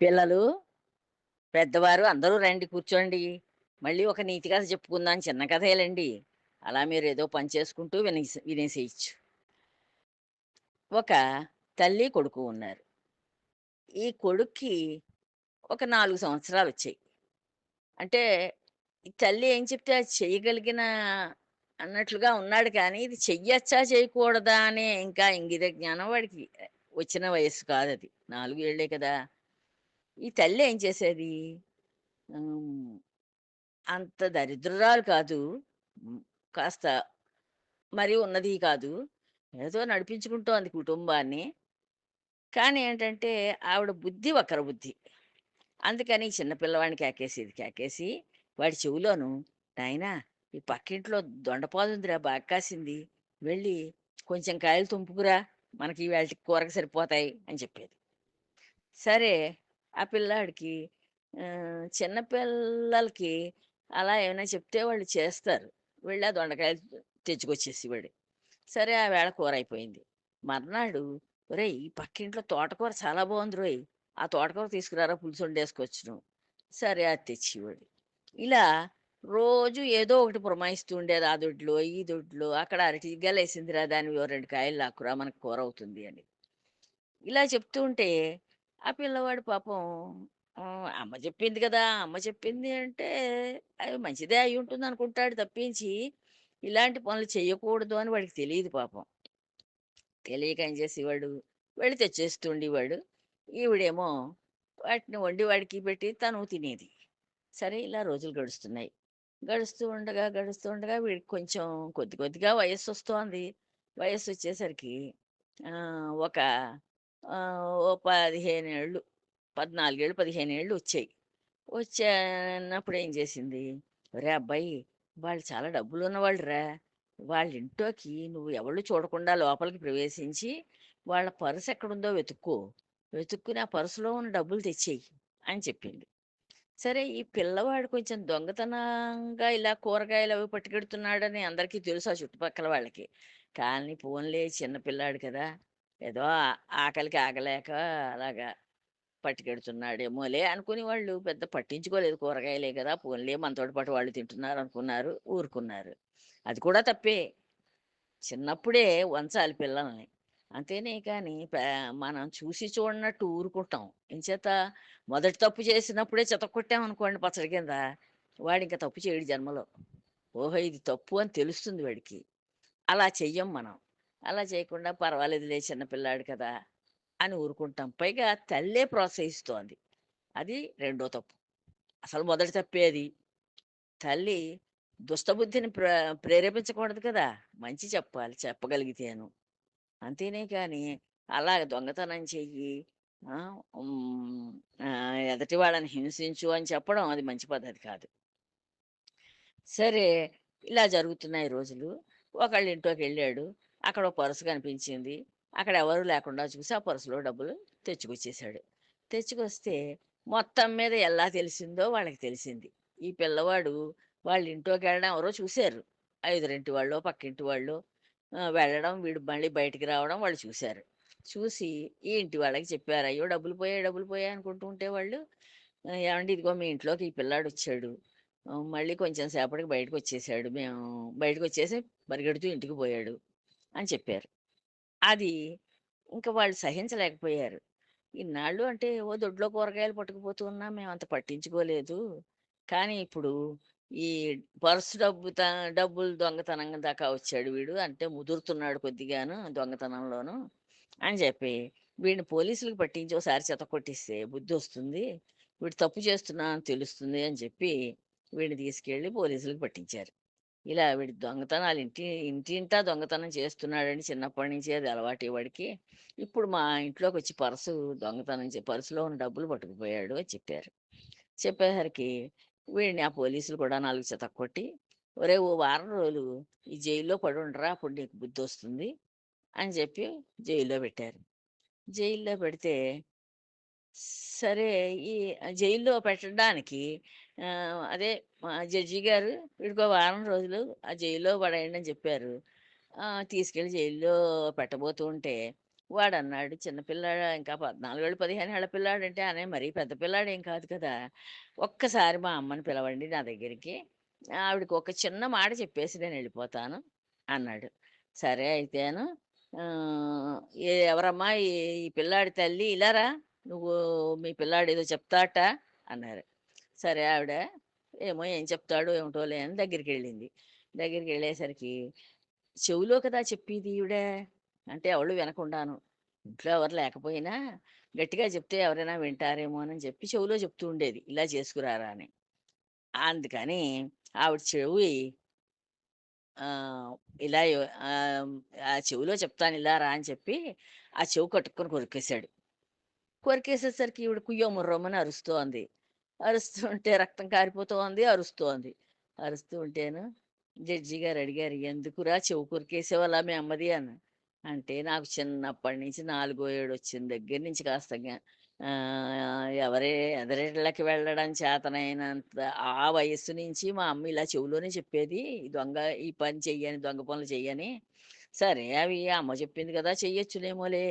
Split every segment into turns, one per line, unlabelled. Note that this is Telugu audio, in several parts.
పిల్లలు, పెద్దవారు అందరూ రండి కూర్చోండి. మళ్ళీ ఒక నీతి కథ చెప్పుకుందాం. చిన్న కథేలెండి. అలా మీరు ఏదో పని చేసుకుంటూ వినేసి వినేసేయచ్చు ఒక తల్లి, కొడుకు ఉన్నారు. ఈ కొడుక్కి ఒక నాలుగు సంవత్సరాలు వచ్చాయి అంటే ఈ తల్లి ఏం చెప్తే అది చేయగలిగిన అన్నట్లుగా ఉన్నాడు కానీ, ఇది చెయ్యొచ్చా, చేయకూడదా అనే ఇంకా ఇంగిత జ్ఞానం వాడికి వచ్చిన వయస్సు కాదది. నాలుగు ఏళ్ళే కదా! ఈ తల్లి ఏం చేసేది? అంత దరిద్రురాలు కాదు. కాస్త మరీ ఉన్నది కాదు. ఏదో నడిపించుకుంటోంది కుటుంబాన్ని. కానీ ఏంటంటే, ఆవిడ బుద్ధి వక్ర బుద్ధి. అందుకని చిన్న పిల్లవాడిని కేకేసేది. కేకేసి వాడి చెవులోను, "నాయనా ఈ పక్కింట్లో దొండపాదుందిరా బాగా కాసింది. వెళ్ళి కొంచెం కాయలు తుంపుకురా. మనకి వాళ్ళకి కూరకు సరిపోతాయి" అని చెప్పేది. సరే ఆ పిల్లాడికి చిన్నపిల్లలకి అలా ఏమైనా చెప్తే వాళ్ళు చేస్తారు. వెళ్ళి ఆ దొండకాయలు తెచ్చుకొచ్చేసి వాడు సరే ఆ వేళ కూర అయిపోయింది మర్నాడు "ఒరేయ్! ఈ పక్కింట్లో తోటకూర చాలా బాగుంది రోయ్ ఆ తోటకూర తీసుకురారా పులుసు వండేసుకొచ్చును సరే అది తెచ్చివాడు ఇలా రోజు ఏదో ఒకటి పురమాయిస్తూ ఉండేది. ఆ దొడ్లో, ఈ దొడ్లో, అక్కడ అరటి గెలేసిందిరా దాని ఓ 2 కాయలు లాక్కురా మనకు కూరవుతుంది అని. ఇలా చెప్తూ ఉంటే ఆ పిల్లవాడు పాపం అమ్మ చెప్పింది కదా! అమ్మ చెప్పింది అంటే అది మంచిదే అయి ఉంటుంది అనుకుంటాడు తప్పించి, ఇలాంటి పనులు చేయకూడదు అని వాడికి తెలియదు పాపం. తెలియక ఏం చేసేవాడు, వెళ్ళి తెచ్చేస్తుండేవాడు ఈవిడేమో వాటిని వండి వాడికి పెట్టి తను తినేది. సరే ఇలా రోజులు గడుస్తున్నాయి. గడుస్తూ ఉండగా, గడుస్తూ ఉండగా వీడికి కొంచెం కొద్ది కొద్దిగా వయస్సొస్తోంది. వయస్సొచ్చేసరికి వచ్చేసరికి ఒక ఓ 15 ఏళ్ళు, పద్నాలుగేళ్ళు పదిహేను ఏళ్ళు వచ్చాయి. వచ్చానప్పుడు ఏం చేసింది, ఒరే అబ్బాయి! వాళ్ళు చాలా డబ్బులు ఉన్నవాళ్ళురా వాళ్ళ ఇంట్లోకి నువ్వు ఎవళ్ళు చూడకుండా లోపలికి ప్రవేశించి, వాళ్ళ పర్స్ ఎక్కడుందో వెతుక్కో. వెతుక్కుని ఆ పర్సులో ఉన్న డబ్బులు తెచ్చేయి అని చెప్పింది. సరే ఈ పిల్లవాడు కొంచెం దొంగతనంగా ఇలా కూరగాయలు అవి పట్టుకెడుతున్నాడని అందరికీ తెలుసు ఆ చుట్టుపక్కల వాళ్ళకి. కానీ పోన్లే చిన్న పిల్లాడు కదా! ఏదో ఆకలికి ఆగలేక అలాగా పట్టుకెడుతున్నాడేమోలే అనుకుని వాళ్ళు పెద్ద పట్టించుకోలేదు. కూరగాయలే కదా! పోన్లే మనతోటి పాటు వాళ్ళు తింటున్నారు అనుకున్నారు. ఊరుకున్నారు. అది కూడా తప్పే. చిన్నప్పుడే వంచాలి పిల్లల్ని. అంతేనే కానీ మనం చూసి చూడనట్టు ఊరుకుంటాం. ఎంచేత మొదటి తప్పు చేసినప్పుడే చితక్కొట్టామనుకోండి పచ్చడి కింద, వాడు ఇంకా తప్పు చేయడు జన్మలో. ఓహో! ఇది తప్పు అని తెలుస్తుంది వాడికి. అలా చెయ్యం మనం. అలా చేయకుండా పర్వాలేదులే చిన్న పిల్లాడు కదా! అని ఊరుకుంటాం. పైగా తల్లే ప్రోత్సహిస్తోంది. అది రెండో తప్పు. అసలు మొదటి తప్పే అది. తల్లి దుష్టబుద్ధిని ప్ర ప్రేరేపించకూడదు కదా! మంచి చెప్పాలి చెప్పగలిగితేను. అంతేనే కానీ అలా దొంగతనం చెయ్యి, ఎదటి ఎదుటి వాళ్ళని హింసించు అని చెప్పడం అది మంచి పద్ధతి కాదు. సరే ఇలా జరుగుతున్నాయి రోజులు. ఒకళ్ళు ఇంట్లోకి వెళ్ళాడు అక్కడ ఒక పర్స్ కనిపించింది. అక్కడ ఎవరు లేకుండా చూసి ఆ పర్సులో డబ్బులు తెచ్చుకొచ్చేసాడు. తెచ్చుకొస్తే మొత్తం మీద ఎలా తెలిసిందో వాళ్ళకి తెలిసింది. ఈ పిల్లవాడు వాళ్ళ ఇంట్లోకి వెళ్ళడం ఎవరో చూసారు. ఐదురింటి వాళ్ళో, పక్కింటి వాళ్ళు వెళ్ళడం వీడు మళ్ళీ బయటికి రావడం వాళ్ళు చూశారు చూసి ఈ ఇంటి వాళ్ళకి చెప్పారు. అయ్యో! డబ్బులు పోయాయి, డబ్బులు పోయాయి అనుకుంటూ ఉంటే వాళ్ళు ఏమండి ఇదిగో మీ ఇంట్లోకి ఈ పిల్లాడు వచ్చాడు మళ్ళీ కొంచెం సేపటికి బయటకొచ్చేసాడు. మేము బయటకొచ్చేసి పరిగెడుతూ ఇంటికి పోయాడు అని చెప్పారు. అది ఇంక వాళ్ళు సహించలేకపోయారు. ఇన్నాళ్ళు అంటే ఓ దొడ్లో కూరగాయలు పట్టుకుపోతూ ఉన్నా మేమంత పట్టించుకోలేదు. కానీ ఇప్పుడు ఈ పర్స్ డబ్బు త డబ్బులు దొంగతనం దాకా వచ్చాడు వీడు. అంటే ముదురుతున్నాడు కొద్దిగాను దొంగతనంలోను అని చెప్పి వీడిని పోలీసులకి పట్టించి ఓసారి బుద్ధి బుద్ధొస్తుంది. వీడు తప్పు చేస్తున్నాడని తెలుస్తుంది అని చెప్పి వీడిని తీసుకెళ్ళి పోలీసులకి పట్టించారు. ఇలా వీడి దొంగతనాలు ఇంటి ఇంటింటా దొంగతనం చేస్తున్నాడని చిన్నప్పటి నుంచి అది అలవాటు వాడికి. ఇప్పుడు మా ఇంట్లోకి వచ్చి పర్సు దొంగతనం చే పర్సులో ఉన్న డబ్బులు పట్టుకుపోయాడు అని చెప్పారు. చెప్పేసరికి వీడిని ఆ పోలీసులు కూడా 4 కొట్టి ఒరే ఓ వారం రోజులు ఈ జైల్లో పడి ఉండరా అప్పుడు నీకు బుద్ధొస్తుంది" అని చెప్పి జైల్లో పెట్టారు. జైల్లో పెడితే సరే ఈ జైల్లో పెట్టడానికి అదే మా జడ్జి గారు వీడికో వారం రోజులు ఆ జైల్లో పడేయండి అని చెప్పారు. తీసుకెళ్ళి జైల్లో పెట్టబోతూ ఉంటే వాడు అన్నాడు పిల్లాడు ఇంకా పద్నాలుగేళ్ళు పదిహేను ఏళ్ళ పిల్లాడు అంటే అనే మరీ పెద్ద పిల్లాడేం కాదు కదా! ఒక్కసారి మా అమ్మని పిలవండి నా దగ్గరికి. ఆవిడకి ఒక చిన్న మాట చెప్పేసి నేను వెళ్ళిపోతాను అన్నాడు. సరే అయితేను ఎవరమ్మా ఈ పిల్లాడి తల్లి ఇలారా నువ్వు మీ పిల్లాడేదో చెప్తాట" అన్నారు. సరే ఆవిడ ఏమో ఏం చెప్తాడో ఏమిటోలే అని దగ్గరికి వెళ్ళేసరికి చెవులో కదా చెప్పేది ఈవిడ. అంటే ఎవళ్ళు వినకుండాను. ఇంట్లో ఎవరు లేకపోయినా గట్టిగా చెప్తే ఎవరైనా వింటారేమో అని చెప్పి చెవులో చెప్తూ ఉండేది. ఇలా చేసుకురారా అని. అందుకని ఆవిడ చెవి ఇలా ఆ చెవిలో చెప్తాను ఇలా రా అని చెప్పి ఆ చెవి కట్టుకొని కొరికేశాడు. కొరికేసేసరికి ఈవిడ కుయ్యో ముర్రోమని అరుస్తోంది. అరుస్తూ ఉంటే రక్తం కారిపోతోంది. అరుస్తోంది. అరుస్తూ ఉంటేను జడ్జి గారు అడిగారు, "ఎందుకురా చెవి కొరికేసేవాళ్ళ మీ అమ్మది" అని. అంటే నాకు చిన్నప్పటి నుంచి నాలుగో ఏడొచ్చిన దగ్గర నుంచి కాస్త ఎవరే ఎదరేళ్ళకి వెళ్ళడం చేతనైనంత ఆ వయస్సు నుంచి మా అమ్మ ఇలా చెవిలోనే చెప్పేది. దొంగ ఈ పని చెయ్యని, దొంగ పనులు చెయ్యని." సరే అవి అమ్మ చెప్పింది కదా! చెయ్యొచ్చునేమోలే.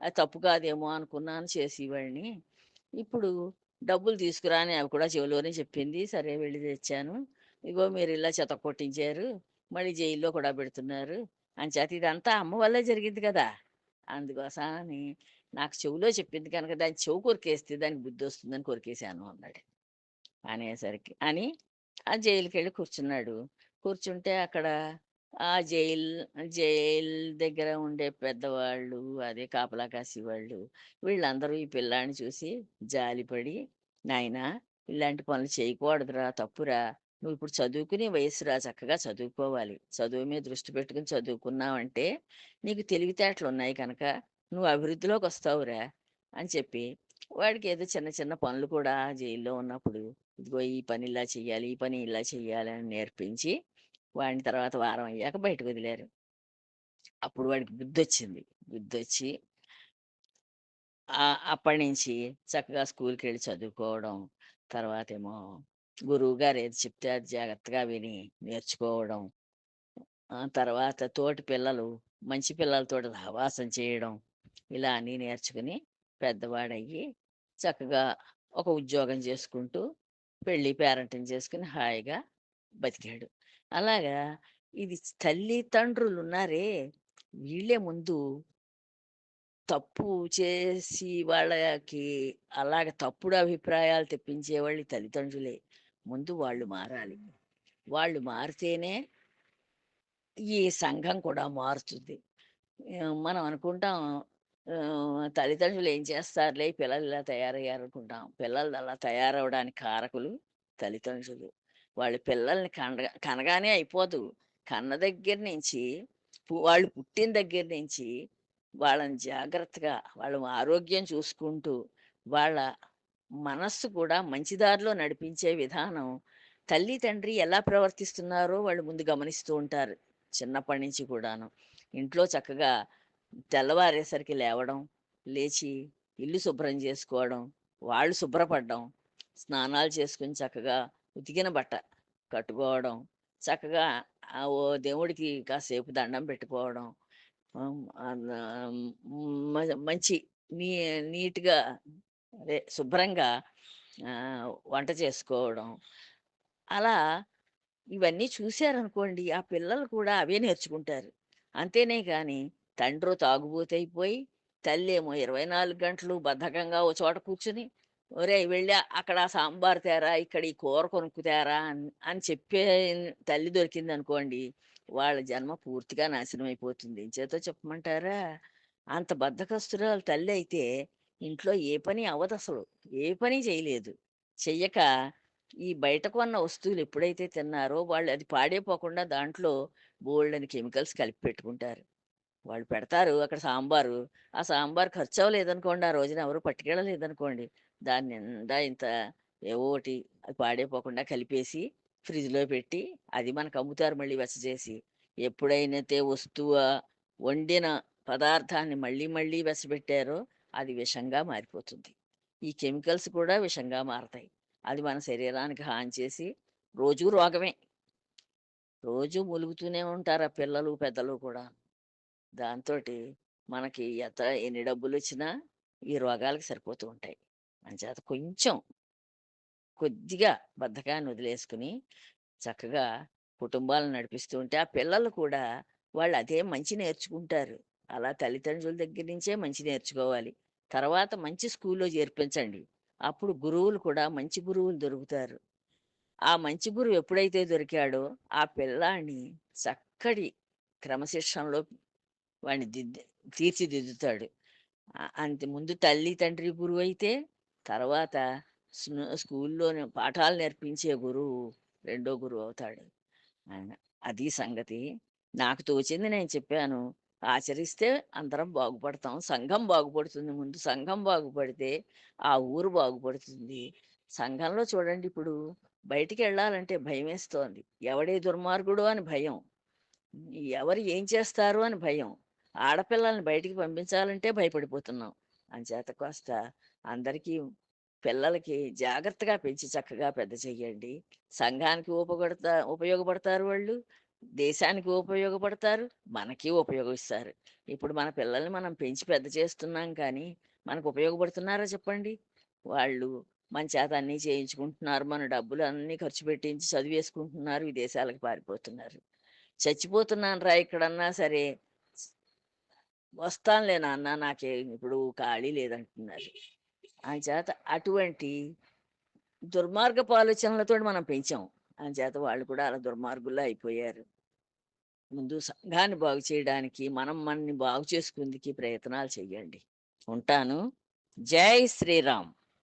అది తప్పు కాదేమో అనుకున్నాను చేసేవాడిని. ఇప్పుడు డబ్బులు తీసుకురా అని అవి కూడా చెవిలోనే చెప్పింది. సరే వెళ్ళి తెచ్చాను. ఇగో చెత్త కొట్టించారు మళ్ళీ జైల్లో కూడా పెడుతున్నారు. అంచేత ఇదంతా అమ్మ వల్లే జరిగింది కదా! అందుకోసమని నాకు చెవులో చెప్పింది కనుక దాని చెవు కొరికేస్తే దానికి బుద్ధి వస్తుందని కొరికేశాను అన్నాడు. అనేసరికి అని ఆ జైలుకెళ్ళి కూర్చున్నాడు. కూర్చుంటే అక్కడ ఆ జైల్ జైల్ దగ్గర ఉండే పెద్దవాళ్ళు, అదే కాపలా కాసేవాళ్ళు వీళ్ళందరూ ఈ పిల్లాడిని చూసి జాలిపడి, "నాయనా ఇలాంటి పనులు చేయకూడదురా! తప్పురా! నువ్వు ఇప్పుడు చదువుకునే వయసురా చక్కగా చదువుకోవాలి. చదువు మీద దృష్టి పెట్టుకొని చదువుకున్నావంటే నీకు తెలివితేటలు ఉన్నాయి కనుక నువ్వు అభివృద్ధిలోకి వస్తావురా అని చెప్పి వాడికి ఏదో చిన్న చిన్న పనులు కూడా జైల్లో ఉన్నప్పుడు ఇదిగో ఈ పని ఇలా చెయ్యాలి, ఈ పని ఇలా చెయ్యాలి అని నేర్పించి వాడిని తర్వాత వారం అయ్యాక బయటకు వదిలారు. అప్పుడు వాడికి బుద్ధి వచ్చింది బుద్ధి వచ్చి అప్పటి అప్పటినుంచి చక్కగా స్కూల్కి వెళ్ళి చదువుకోవడం. తర్వాత ఏమో గురువు గారు ఏది చెప్తే అది జాగ్రత్తగా విని నేర్చుకోవడం. తర్వాత తోటి పిల్లలు మంచి పిల్లలతోటి సహవాసం చేయడం. ఇలా అన్నీ నేర్చుకుని పెద్దవాడయ్యి చక్కగా ఒక ఉద్యోగం చేసుకుంటూ పెళ్ళి పేరెంటింగ్ చేసుకొని హాయిగా బతికాడు. అలాగా ఇది తల్లి, తండ్రులున్నారే వీళ్ళే ముందు తప్పు చేసి వాళ్ళకి అలాగ తప్పుడు అభిప్రాయాలు తెప్పించేవాళ్ళు వాళ్ళు తల్లిదండ్రులే. ముందు వాళ్ళు మారాలి. వాళ్ళు మారితేనే ఈ సంఘం కూడా మారుతుంది. మనం అనుకుంటాం తల్లిదండ్రులు ఏం చేస్తారులే పిల్లలు ఇలా తయారయ్యారనుకుంటాం. పిల్లలు అలా తయారవ్వడానికి కారకులు తల్లిదండ్రులు. వాళ్ళ పిల్లల్ని కన కనగానే అయిపోదు. కన్న దగ్గర నుంచి వాళ్ళు పుట్టిన దగ్గర నుంచి వాళ్ళని జాగ్రత్తగా వాళ్ళ ఆరోగ్యం చూసుకుంటూ, వాళ్ళ మనస్సు కూడా మంచి దారిలో నడిపించే విధానం తల్లి, తండ్రి ఎలా ప్రవర్తిస్తున్నారో వాళ్ళు ముందు గమనిస్తూ ఉంటారు. చిన్నప్పటి నుంచి కూడాను. ఇంట్లో చక్కగా తెల్లవారేసరికి లేవడం, లేచి ఇల్లు శుభ్రం చేసుకోవడం, వాళ్ళు శుభ్రపడడం, స్నానాలు చేసుకొని చక్కగా ఉతికిన బట్ట కట్టుకోవడం, చక్కగా ఓ దేవుడికి కాసేపు దండం పెట్టుకోవడం. మ మంచి నీ నీట్‌గా అదే శుభ్రంగా వంట చేసుకోవడం. అలా ఇవన్నీ చూశారనుకోండి, ఆ పిల్లలు కూడా అవే నేర్చుకుంటారు. అంతేనే కానీ తండ్రి తాగుబోతయిపోయి, తల్లేమో 24 గంటలు బద్ధకంగా ఓ చోట కూర్చుని ఒరే వెళ్ళి అక్కడ సాంబార్ తేరా, ఇక్కడ ఈ కూర కొనుక్కు తేరా" అని చెప్పే తల్లి దొరికింది అనుకోండి వాళ్ళ జన్మ పూర్తిగా నాశనం అయిపోతుంది. చేతో చెప్పమంటారా? అంత బద్ధకస్తురాలు తల్లయితే ఇంట్లో ఏ పని అవ్వదు అసలు ఏ పని చేయలేదు. చెయ్యక ఈ బయటకు ఉన్న వస్తువులు ఎప్పుడైతే తిన్నారో వాళ్ళు అది పాడైపోకుండా దాంట్లో బోలెడన్ని కెమికల్స్ కలిపి పెట్టుకుంటారు. వాళ్ళు పెడతారు అక్కడ సాంబారు. ఆ సాంబార్ ఖర్చవ్వలేదనుకోండి, ఆ రోజున ఎవరు పట్టుకెళ్ళలేదనుకోండి, దాని నిండా ఇంత ఏవోటి అది పాడైపోకుండా కలిపేసి ఫ్రిడ్జ్‌లో పెట్టి, అది మనకు అమ్ముతారు మళ్ళీ వెచ్చజేసి. ఎప్పుడైనతే వస్తువ వండిన పదార్థాన్ని మళ్ళీ మళ్ళీ వెచ్చబెట్టారో అది విషంగా మారిపోతుంది. ఈ కెమికల్స్ కూడా విషంగా మారతాయి. అది మన శరీరానికి హాని చేసి రోజూ రోగమే. రోజూ ములుగుతూనే ఉంటారు ఆ పిల్లలు, పెద్దలు కూడా. దాంతోటి మనకి ఎంత ఎన్ని డబ్బులు వచ్చినా ఈ రోగాలకు సరిపోతూ ఉంటాయి. అంచేత కొంచెం కొద్దిగా బద్ధకాన్ని వదిలేసుకుని చక్కగా కుటుంబాలను నడిపిస్తూ ఉంటే, ఆ పిల్లలు కూడా వాళ్ళు అదే మంచి నేర్చుకుంటారు. అలా తల్లిదండ్రుల దగ్గర నుంచే మంచి నేర్చుకోవాలి. తర్వాత మంచి స్కూల్‌లో చేర్పించండి. అప్పుడు గురువులు కూడా మంచి గురువులు దొరుకుతారు. ఆ మంచి గురువు ఎప్పుడైతే దొరికాడో, ఆ పిల్లాన్ని చక్కటి క్రమశిక్షణలో వాడిని దిద్ది తీర్చిదిద్దుతాడు. అంత ముందు తల్లి, తండ్రి గురువు అయితే తర్వాత స్కూల్లో స్కూల్‌లోనే పాఠాలు నేర్పించే గురువు రెండో గురువవుతాడు. ఆయన అది సంగతి. నాకు తోచింది నేను చెప్పాను. ఆచరిస్తే అందరం బాగుపడతాం. సంఘం బాగుపడుతుంది. ముందు సంఘం బాగుపడితే, ఆ ఊరు బాగుపడుతుంది. సంఘంలో చూడండి ఇప్పుడు బయటికి వెళ్ళాలంటే భయమేస్తోంది. ఎవడే దుర్మార్గుడు అని భయం. ఎవరు ఏం చేస్తారు అని భయం. ఆడపిల్లల్ని బయటికి పంపించాలంటే భయపడిపోతున్నాం. అంచేత కాస్త అందరికీ పిల్లలకి జాగ్రత్తగా పెంచి చక్కగా పెద్ద చెయ్యండి. సంఘానికి ఉపయోగపడతా ఉపయోగపడతారు వాళ్ళు. దేశానికి ఉపయోగపడతారు. మనకి ఉపయోగిస్తారు. ఇప్పుడు మన పిల్లల్ని మనం పెంచి పెద్ద చేస్తున్నాం కానీ, మనకు ఉపయోగపడుతున్నారా చెప్పండి? వాళ్ళు మన చేత అన్నీ చేయించుకుంటున్నారు. మన డబ్బులు అన్నీ ఖర్చు పెట్టించి చదివేసుకుంటున్నారు. విదేశాలకు పారిపోతున్నారు. చచ్చిపోతున్నానురా ఇక్కడన్నా సరే వస్తానులే నాన్న నాకే ఇప్పుడు ఖాళీ లేదంటున్నారు. అంచేత అటువంటి దుర్మార్గపు ఆలోచనలతో మనం పెంచాం. అంచేత వాళ్ళు కూడా అలా దుర్మార్గుల్లో అయిపోయారు. ముందు సంఘాన్ని బాగు చేయడానికి, మనం మనని బాగు చేసుకుందికి ప్రయత్నాలు చేయండి ఉంటాను. జై శ్రీరామ్.